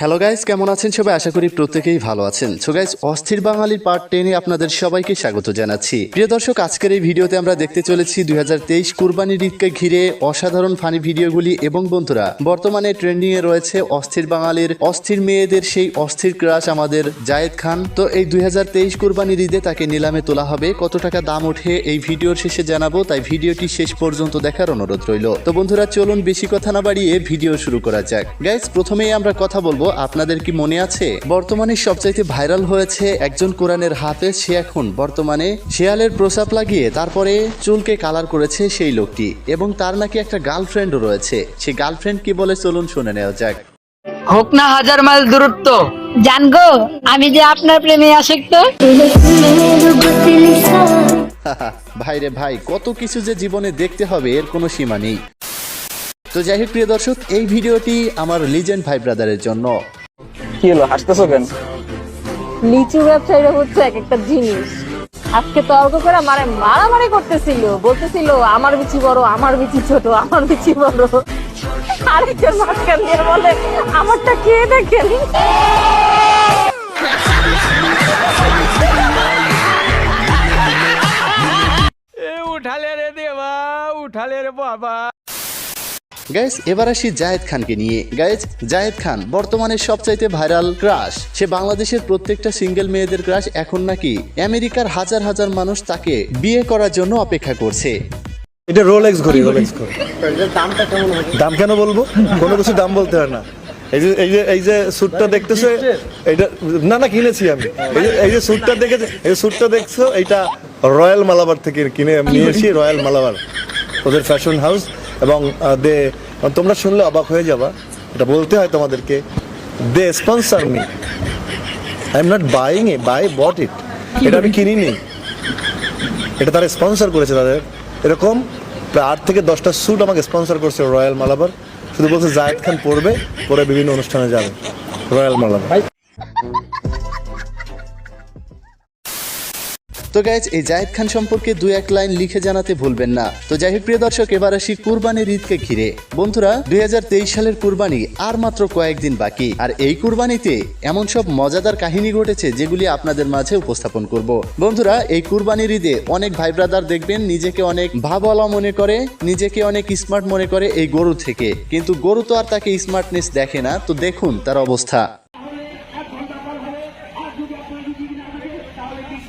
Hello guys কেমন আছেন সবাই? আশা করি প্রত্যেকেই ভালো আছেন। সো গাইস অস্থির বাঙালির পার্ট টেনে আপনাদের সবাইকে স্বাগত জানাচ্ছি। প্রিয় দর্শক, আজকের এই ভিডিওতে আমরা দেখতে চলেছি দুই হাজার তেইশ কুরবানির ঈদকে ঘিরে অসাধারণ ফানি ভিডিওগুলি এবং বন্ধুরা, বর্তমানে ট্রেন্ডিং এ রয়েছে অস্থির বাঙালির অস্থির মেয়েদের সেই অস্থির ক্রাশ আমাদের জায়েদ খান। তো এই দুই হাজার তেইশ কুরবানির ঈদে তাকে নিলামে তোলা হবে। কত টাকা দাম ওঠে এই ভিডিওর শেষে জানাব, তাই ভিডিওটি শেষ পর্যন্ত দেখার অনুরোধ রইল। তো বন্ধুরা, চলুন বেশি কথা না বাড়িয়ে ভিডিও শুরু করা যাক। গাইস প্রথমেই আমরা কথা বলব আপনাদের কি মনে আছে? বর্তমানে সবচাইতে ভাইরাল হয়েছে একজন কোরআনের হাফেজ সে এখন বর্তমানে শেয়ালের প্রসাব লাগিয়ে তারপরে চুলকে কালার করেছে সেই লোকটি এবং তার নাকি একটা গার্লফ্রেন্ডও রয়েছে। সে গার্লফ্রেন্ড কি বলে চলুন শুনে নেওয়া যাক। হোক না হাজার মাইল দূরত্ব। জানগো আমি যে আপনার প্রেমে আসক্ত? ভাই রে ভাই কত কিছু যে জীবনে দেখতে হবে এর কোনো সীমা নেই। তো যাই হোক প্রিয় দর্শক এই ভিডিওটি আমার লিজেন্ড ভাই ব্রাদারের জন্য। কি হলো হাসতেছো কেন? লিচু ব্যবসায়ীরা হচ্ছে এক একটা জিনিস। আজকে তর্ক করে মারে মারামারি করতেছিল বলতেছিল আমার বিচি বড় আমার বিচি ছোট আমার বিচি বড়। আরেকজন মাঝখান দিয়ে বলে আমারটা কে দেখেন? এ উঠালে রে দেবা উঠালে রে বাবা। গাইস এবার আসি জায়েদ খানকে নিয়ে। গাইজ জায়েদ খান বর্তমানে সবচাইতে ভাইরাল ক্রাশ সে বাংলাদেশের প্রত্যেকটা সিঙ্গেল মেয়েদের ক্রাশ এখন নাকি আমেরিকার হাজার হাজার মানুষ তাকে বিয়ে করার জন্য অপেক্ষা করছে। এটা রোলেক্স ঘড়ি রোলেক্স ঘড়ি। দাম কেন বলব? কোনো কিছু দাম বলতে হয় না। এই যে এই যে এই যে স্যুটটা দেখতেছে এটা না না কিনেছি আমি। এই যে এই যে স্যুটটা দেখেছে এই স্যুটটা দেখছ এইটা রয়্যাল মালাবার থেকে কিনে আমি নিয়েছি রয়্যাল মালাবার ওদের ফ্যাশন হাউস এবং দে তোমরা শুনলে অবাক হয়ে যাবা এটা বলতে হয় তোমাদেরকে they sponsor me. I am not buying a buy bought it এটা আমি কিনিনি। এটা তারা স্পন্সর করেছে তাদের। এরকম প্রায় আট থেকে দশটা স্যুট আমাকে স্পন্সর করছে রয়্যাল মালাবার শুধু বলছে জায়েদ খান পড়বে পরে বিভিন্ন অনুষ্ঠানে যাবে। রয়্যাল মালাবার তো গাইজ এই জায়েদ খান সম্পর্কে দু এক লাইন লিখে জানাতে ভুলবেন না। তো যাই হোক, প্রিয় দর্শক, এবার আসি কুরবানির ঈদকে ঘিরে। বন্ধুরা, দুই সালের কুরবানি আর মাত্র কয়েকদিন বাকি। আর এই কুরবানিতে এমন সব মজাদার কাহিনী ঘটেছে যেগুলি আপনাদের মাঝে উপস্থাপন করব। বন্ধুরা, এই কুরবানির ঈদে অনেক ভাই ব্রাদার দেখবেন, নিজেকে অনেক ভাবওয়ালা মনে করে, নিজেকে অনেক স্মার্ট মনে করে এই গরু থেকে। কিন্তু গরু তো আর তাকে স্মার্টনেস দেখে না, তো দেখুন তার অবস্থা।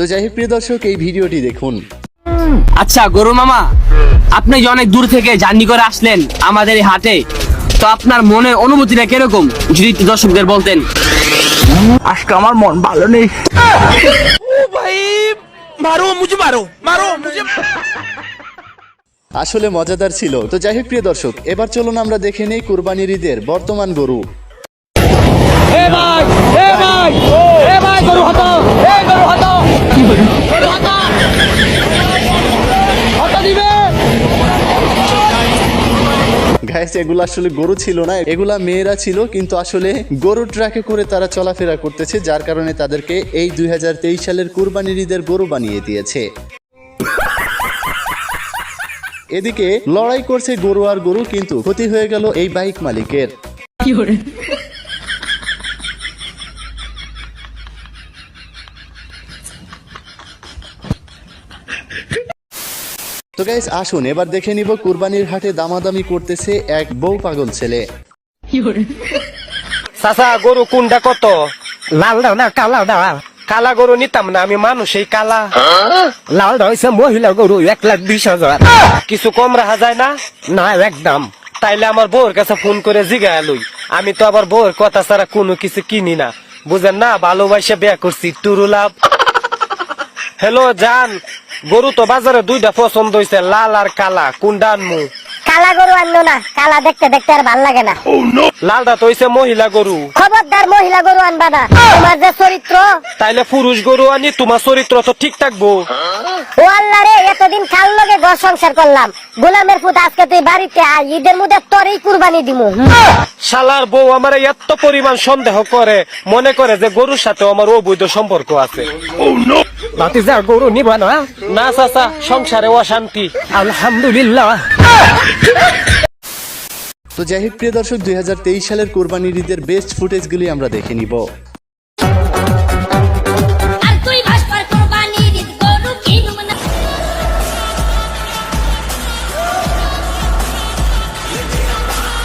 তো যাই হোক প্রিয় দর্শক এই ভিডিওটি দেখুন। আচ্ছা গরু মামা আপনি যে অনেক দূর থেকে জার্নি করে আসলেন আমাদের এই হাটে তো আপনার মনের অনুভূতিটা কীরকম? যদি দর্শকদের বলতেন। আজকে আমার মন ভালো নেই। আসলে মজাদার ছিল। তো যাই হোক প্রিয় দর্শক এবার চলুন আমরা দেখে নেই কুরবানির ঈদের বর্তমান গরু। গাইস এগুলো আসলে গরু ছিল না এগুলা মেয়েরা ছিল কিন্তু আসলে গরু ট্রাকে করে তারা চলাফেরা করতেছে যার কারণে তাদেরকে এই দুই হাজার তেইশ সালের কুরবানির ঈদের গরু বানিয়ে দিয়েছে। এদিকে লড়াই করছে গরু আর গরু কিন্তু ক্ষতি হয়ে গেল এই বাইক মালিকের। তো গাইস আসুন, এবার দেখে নিব কুরবানির হাটে দামাদামি করতেছে এক বউ পাগল ছেলে। চাচা গরু কোনটা কত? লাল দাও না, কালা দাও। কালা গরু নিতাম না, আমি মানুষ এই কালা। লাল দাও, হইছে মহিলা গরু, এক লাখ বিশ হাজার। কিছু কম রাখা যায় না? না, একদম। তাইলে আমার বউর কাছে ফোন করে জিগায় লই। আমি তো আবার বউর কথা ছাড়া কোনো কিছু কিনি না। বুঝেন না, ভালোবাসে বিয়া করছি, টুরু লাভ। হ্যালো, জান গরু তো বাজারে দুইটা পছন্দ হইছে লাল আর কালা। কোনটা আনমু? কালা গরু আনলো না কালা দেখতে দেখতে আর ভালো লাগে না। লালটা তো হইছে মহিলা গরু। খবরদার মহিলা গরু আনবা না। তোমার যে চরিত্র তাইলে পুরুষ গরু আনি তোমার চরিত্র তো ঠিক থাকব। ও আল্লাহ রে এতদিন খাল লগে ঘর সংসার করলাম? গোলামের ফুট আজকে তুই বাড়িতে আয় ঈদের মধ্যে তোরই কুরবানি দিমু। শালার বউ আমার এত পরিমাণ সন্দেহ করে মনে করে যে গরুর সাথে আমার অবৈধ সম্পর্ক আছে। বাতি গরু নিবা না? না চাচা সংসারে অশান্তি। আলহামদুলিল্লাহ। তো যাই হোক প্রিয় দর্শক দুই হাজার তেইশ সালের কোরবানির ঈদের বেস্ট ফুটেজগুলি আমরা দেখে নিব।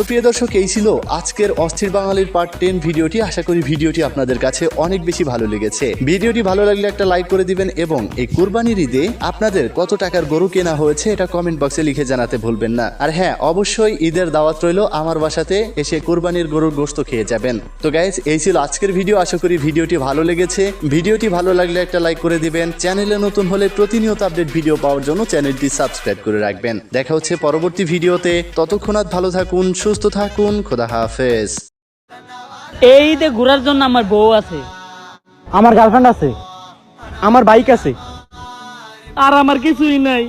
তো প্রিয় দর্শক, এই ছিল আজকের অস্থির বাঙালির পার্ট টেন ভিডিওটি। আশা করি ভিডিওটি আপনাদের কাছে অনেক বেশি ভালো লেগেছে। ভিডিওটি ভালো লাগলে একটা লাইক করে দিবেন এবং এই কুরবানির ঈদে আপনাদের কত টাকার গরু কেনা হয়েছে এটা কমেন্ট বক্সে লিখে জানাতে ভুলবেন না। আর হ্যাঁ অবশ্যই ঈদের দাওয়াত রইল আমার বাসাতে, এসে কুরবানির গরুর গোস্ত খেয়ে যাবেন। তো গাইজ এই ছিল আজকের ভিডিও। আশা করি ভিডিওটি ভালো লেগেছে। ভিডিওটি ভালো লাগলে একটা লাইক করে দিবেন। চ্যানেলে নতুন হলে প্রতিনিয়ত আপডেট ভিডিও পাওয়ার জন্য চ্যানেলটি সাবস্ক্রাইব করে রাখবেন। দেখা হচ্ছে পরবর্তী ভিডিওতে। ততক্ষণাৎ ভালো থাকুন সুস্থ থাকুন খোদা হাফেজ। এই ঈদে ঘোরার জন্য আমার বউ আছে। আমার গার্লফ্রেন্ড আছে। আমার বাইক আছে। আর আমার কিছুই নাই।